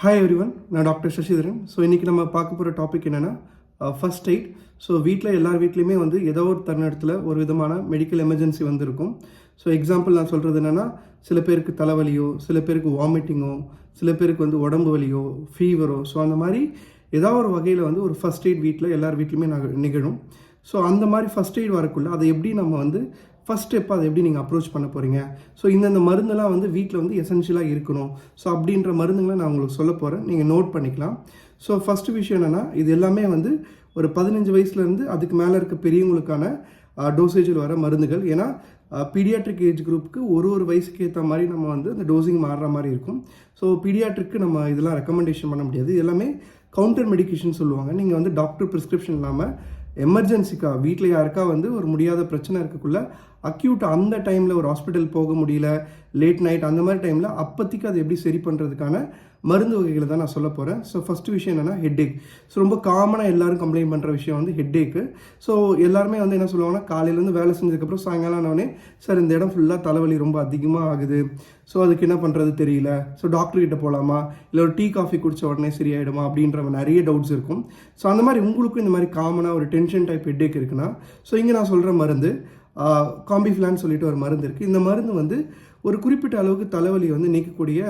Hi everyone நான் doctor Sasidharan. So இன்றைக்கி நம்ம பார்க்க போகிற டாபிக் என்னென்னா ஃபர்ஸ்ட் uh, எய்ட் ஸோ வீட்டில் எல்லார் வீட்லேயுமே வந்து ஏதோ ஒரு தருணத்தில் ஒரு விதமான மெடிக்கல் எமர்ஜென்சி வந்திருக்கும். ஸோ எக்ஸாம்பிள் நான் சொல்கிறது என்னென்னா சில பேருக்கு தலைவலியோ சில பேருக்கு வாமிட்டிங்கோ சில பேருக்கு வந்து உடம்பு வலியோ ஃபீவரோ ஸோ அந்த மாதிரி ஏதாவது ஒரு வகையில் வந்து ஒரு ஃபர்ஸ்ட் எய்ட் வீட்டில் எல்லார் வீட்லையுமே நிகழும். ஸோ அந்த மாதிரி ஃபர்ஸ்ட் எய்ட் வரக்குள்ள அதை எப்படி நம்ம வந்து ஃபஸ்ட் ஸ்டெப் அதை எப்படி நீங்கள் அப்ரோச் பண்ண போகிறீங்க ஸோ இந்தந்த மருந்தெல்லாம் வந்து வீட்டில் வந்து எசென்ஷியலாக இருக்கணும். ஸோ அப்படின்ற மருந்துங்களை நான் உங்களுக்கு சொல்ல போகிறேன் நீங்கள் நோட் பண்ணிக்கலாம். ஸோ ஃபஸ்ட்டு விஷயம் என்னென்னா இது எல்லாமே வந்து ஒரு பதினஞ்சு வயசுலேருந்து அதுக்கு மேலே இருக்க பெரியவங்களுக்கான டோசேஜில் வர மருந்துகள். ஏன்னா பீடியாட்ரிக் ஏஜ் குரூப்புக்கு ஒரு ஒரு வயசுக்கு ஏற்ற மாதிரி நம்ம வந்து அந்த டோசிங் மாறுற மாதிரி இருக்கும். ஸோ பீடியாட்ரிக்கு நம்ம இதெல்லாம் ரெக்கமெண்டேஷன் பண்ண முடியாது. எல்லாமே கவுண்டர் மெடிக்கேஷன் சொல்லுவாங்க. நீங்கள் வந்து டாக்டர் ப்ரிஸ்கிரிப்ஷன் இல்லாமல் எமர்ஜென்சிக்காக வீட்டில் யாருக்கா வந்து ஒரு முடியாத பிரச்சனை இருக்கக்குள்ள அக்யூட் அந்த டைமில் ஒரு ஹாஸ்பிட்டல் போக முடியல லேட் நைட் அந்த மாதிரி டைமில் அப்போதைக்கு அதை எப்படி சரி பண்ணுறதுக்கான மருந்து வகைகளை தான் நான் சொல்ல போகிறேன் ஸோ ஃபஸ்ட்டு விஷயம் என்னென்னா ஹெட்டேக் ஸோ ரொம்ப காமனாக எல்லாரும் கம்ப்ளைண்ட் பண்ணுற விஷயம் வந்து ஹெட்டேக்கு ஸோ எல்லாருமே வந்து என்ன சொல்லுவாங்கன்னா காலையிலேருந்து வேலை செஞ்சதுக்கப்புறம் சாயங்காலம் ஆனவொடனே சார் இந்த இடம் ஃபுல்லாக தலைவலி ரொம்ப அதிகமாக ஆகுது. ஸோ அதுக்கு என்ன பண்ணுறது தெரியல. ஸோ டாக்டர்கிட்ட போகலாமா இல்லை ஒரு டீ காஃபி குடித்த உடனே சரியாயிடுமா? அப்படின்ற நிறைய டவுட்ஸ் இருக்கும். ஸோ அந்த மாதிரி உங்களுக்கும் இந்த மாதிரி காமனாக ஒரு டென்ஷன் டைப் ஹெட்டேக் இருக்குன்னா ஸோ இங்கே நான் சொல்கிற மருந்து காம்பிஃபிலான்னு சொல்லிட்டு ஒரு மருந்து இருக்குது இந்த மருந்து வந்து ஒரு குறிப்பிட்ட அளவுக்கு தலைவலி வந்து நீக்கக்கூடிய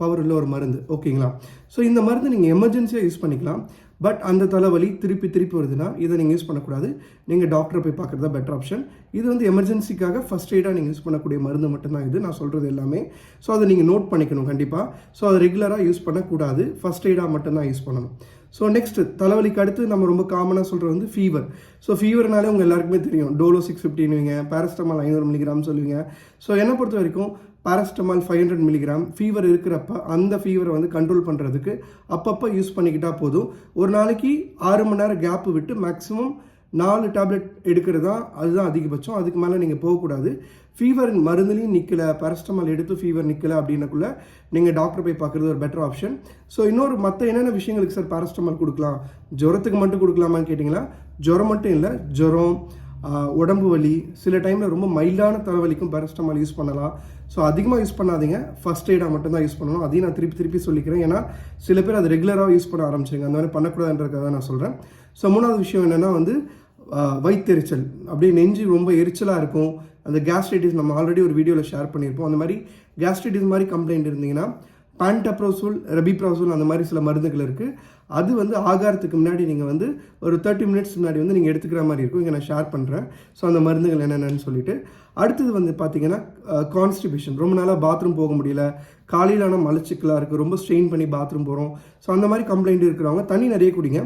பவர் உள்ள ஒரு மருந்து. ஓகேங்களா? ஸோ இந்த மருந்து நீங்கள் எமர்ஜென்சியாக யூஸ் பண்ணிக்கலாம். பட் அந்த தலைவலி திருப்பி திருப்பி வருதுன்னா இதை நீங்கள் யூஸ் பண்ணக்கூடாது. நீங்கள் டாக்டரை போய் பார்க்குறது தான் பெட்டர் ஆப்ஷன் இது வந்து எமர்ஜென்சிக்காக ஃபஸ்ட் எய்டாக நீங்கள் யூஸ் பண்ணக்கூடிய மருந்து மட்டும்தான் இது. நான் சொல்கிறது எல்லாமே. ஸோ அதை நீங்கள் நோட் பண்ணிக்கணும் கண்டிப்பாக ஸோ அதை ரெகுலராக யூஸ் பண்ணக்கூடாது. ஃபஸ்ட் எய்டாக மட்டும்தான் யூஸ் பண்ணணும். ஸோ நெக்ஸ்ட்டு தலைவலிக்கு அடுத்து நம்ம ரொம்ப காமனாக சொல்கிறது வந்து ஃபீவர் ஸோ ஃபீவர்னாலே உங்கள் எல்லாருக்குமே தெரியும். டோலோ சிக்ஸ் ஃபிஃப்டின்னுவீங்க பேரஸ்டமால் ஐநூறு மில்லிகிராம் சொல்லுவீங்க. ஸோ என்னை பொறுத்த வரைக்கும் paracetamol five hundred milligram fever இருக்கிறப்ப அந்த ஃபீவரை வந்து கண்ட்ரோல் பண்ணுறதுக்கு அப்பப்போ யூஸ் பண்ணிக்கிட்டால் போதும். ஒரு நாளைக்கு ஆறு மணி நேரம் கேப்பு விட்டு மேக்ஸிமம் நாலு டேப்லெட் எடுக்கிறது? தான் அதுதான் அதிகபட்சம். அதுக்கு மேலே நீங்கள் போகக்கூடாது. ஃபீவர் மருந்துலையும் நிற்கலை பேரஸ்டமால் எடுத்து ஃபீவர் நிற்கல அப்படின்னக்குள்ளே நீங்கள் டாக்டர் போய் பார்க்குறது ஒரு பெட்டர் ஆப்ஷன் ஸோ இன்னொரு மற்ற என்னென்ன விஷயங்களுக்கு சார் பேரஸ்டமால் கொடுக்கலாம்? ஜுரத்துக்கு மட்டும் கொடுக்கலாமான்னு கேட்டிங்களா? ஜுரம் மட்டும் இல்லை ஜுரம் உடம்பு வலி சில டைமில் ரொம்ப மைல்டான தலைவலிக்கும் பேரஸ்டமால் யூஸ் பண்ணலாம். ஸோ அதிகமாக யூஸ் பண்ணாதீங்க. ஃபஸ்ட் எய்டாக மட்டும்தான் யூஸ் பண்ணணும். அதையும் நான் திருப்பி திருப்பி சொல்லிக்கிறேன். ஏன்னா சில பேர் அது ரெகுலராக யூஸ் பண்ண ஆரம்பிச்சிருங்க. அந்த மாதிரி பண்ணக்கூடாதுன்றதுக்காக நான் சொல்கிறேன் ஸோ மூணாவது விஷயம் என்னென்னா வந்து வயிற்றெரிச்சல் அப்படியே நெஞ்சு ரொம்ப எரிச்சலாக இருக்கும். அந்த கேஸ்ட்ரைட்டிஸ் நம்ம ஆல்ரெடி ஒரு வீடியோவில் ஷேர் பண்ணியிருப்போம். அந்த மாதிரி கேஸ்ட்ரைட்டிஸ் மாதிரி கம்ப்ளைண்ட் இருந்தீங்கன்னா பேண்டப்ரோசூல் ரெபிப்ரோசோல் அந்த மாதிரி சில மருந்துகள் இருக்குது அது வந்து ஆகாரத்துக்கு முன்னாடி நீங்கள் வந்து ஒரு தேர்ட்டி மினிட்ஸ் முன்னாடி வந்து நீங்கள் எடுத்துக்கிற மாதிரி இருக்கும். இங்கே நான் ஷேர் பண்ணுறேன் ஸோ அந்த மருந்துகள் என்னென்னு சொல்லிட்டு. அடுத்தது வந்து பார்த்தீங்கன்னா கான்ஸ்டிபியூஷன் ரொம்ப நாளாக பாத்ரூம் போக முடியல. காலையில் ஆனால் மலச்சிக்கலாக இருக்குது ரொம்ப ஸ்ட்ரெயின் பண்ணி பாத்ரூம் போகிறோம் ஸோ அந்த மாதிரி கம்ப்ளைண்ட் இருக்கிறவங்க தண்ணி நிறைய குடிங்க.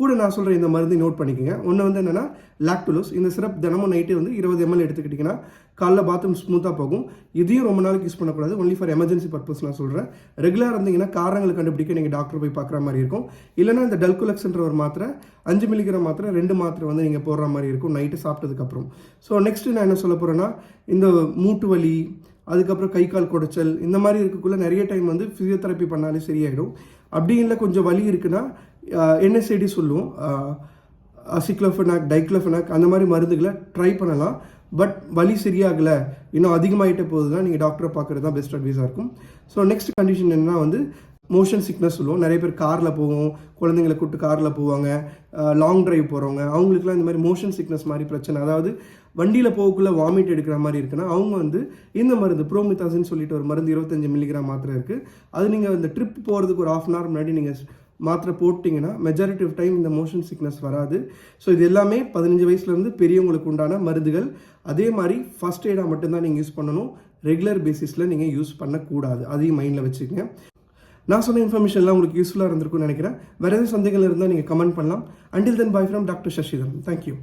கூட நான் சொல்கிற இந்த மருந்து நோட் பண்ணிக்கோங்க. ஒன்று வந்து என்னென்னா லாக்டுலோஸ் இந்த சிரப் தினமும் நைட்டு வந்து இருபது எம்எல் எடுத்துக்கிட்டிங்கன்னா காலைல பாத்ரூம் ஸ்மூத்தாக போகும். இதையும் ரொம்ப நாளைக்கு யூஸ் பண்ணக்கூடாது. ஒன்லி ஃபார் எமர்ஜென்சி பர்பஸ் நான் சொல்கிறேன் ரெகுலராக இருந்தீங்கன்னா காரணங்களை கண்டுபிடிக்க நீங்கள் டாக்டர் போய் பார்க்குற மாதிரி இருக்கும். இல்லைனா இந்த டல்குலக்ஸ்ன்ற ஒரு மாத்திரை அஞ்சு மில்லிகிராம் மாத்திரை ரெண்டு மாத்திரை வந்து நீங்கள் போடுற மாதிரி இருக்கும் நைட்டு சாப்பிட்டதுக்கப்புறம் ஸோ நெக்ஸ்ட்டு நான் என்ன சொல்ல போகிறேன்னா இந்த மூட்டு வலி அதுக்கப்புறம் கை கால் குடைச்சல் இந்த மாதிரி இருக்கக்குள்ளே நிறைய டைம் வந்து ஃபிசியோதெரப்பி பண்ணாலே சரியாயிடும். அப்படி இல்லை கொஞ்சம் வலி இருக்குன்னா என்எஸ்ஐடி சொல்லுவோம். அசிக்ளோஃபனாக் டைக்ளோஃபனாக் அந்த மாதிரி மருந்துகளை ட்ரை பண்ணலாம். பட் வலி சரியாகலை இன்னும் அதிகமாகிட்ட போகுதுன்னா நீங்கள் டாக்டரை பார்க்குறது தான் பெஸ்ட் அட்வைஸாக இருக்கும். ஸோ நெக்ஸ்ட் கண்டிஷன் என்னன்னா வந்து மோஷன் சிக்னஸ் சொல்லுவோம். நிறைய பேர் காரில் போவோம். குழந்தைங்களை கூப்பிட்டு காரில் போவாங்க. லாங் ட்ரைவ் போகிறவங்க அவங்களுக்குலாம் இந்த மாதிரி மோஷன் சிக்னஸ் மாதிரி பிரச்சனை. அதாவது வண்டியில் போகக்குள்ளே வாமிட் எடுக்கிற மாதிரி இருக்குன்னா அவங்க வந்து இந்த மருந்து ப்ரோமிதாசின்னு சொல்லிட்டு ஒரு மருந்து இருபத்தஞ்சு மில்லிகிராம் மாத்திரை இருக்குது அது நீங்கள் இந்த ட்ரிப் போகிறதுக்கு ஒரு ஆஃப் அன் ஹவர் முன்னாடி நீங்கள் மாத்திரை போட்டிங்கன்னா மெஜாரிட்டி ஆஃப் டைம் இந்த மோஷன் சிக்னஸ் வராது. ஸோ இது எல்லாமே பதினஞ்சு வயசுலேருந்து பெரியவங்களுக்கு உண்டான மருந்துகள். அதே மாதிரி ஃபஸ்ட் எய்டாக மட்டும்தான் நீங்கள் யூஸ் பண்ணணும். ரெகுலர் பேசிஸில் நீங்கள் யூஸ் பண்ணக்கூடாது. அதையும் மைண்டில் வச்சுக்கோங்க. நான் சொன்ன இன்ஃபர்மேஷன்லாம் உங்களுக்கு யூஸ்ஃபுல்லாக இருந்திருக்கும்னு நினைக்கிறேன். வேறு எதுவும் சந்தேகங்கள் இருந்தால் நீங்கள் கமெண்ட் பண்ணலாம். Until then bye from doctor Sasidharan thank you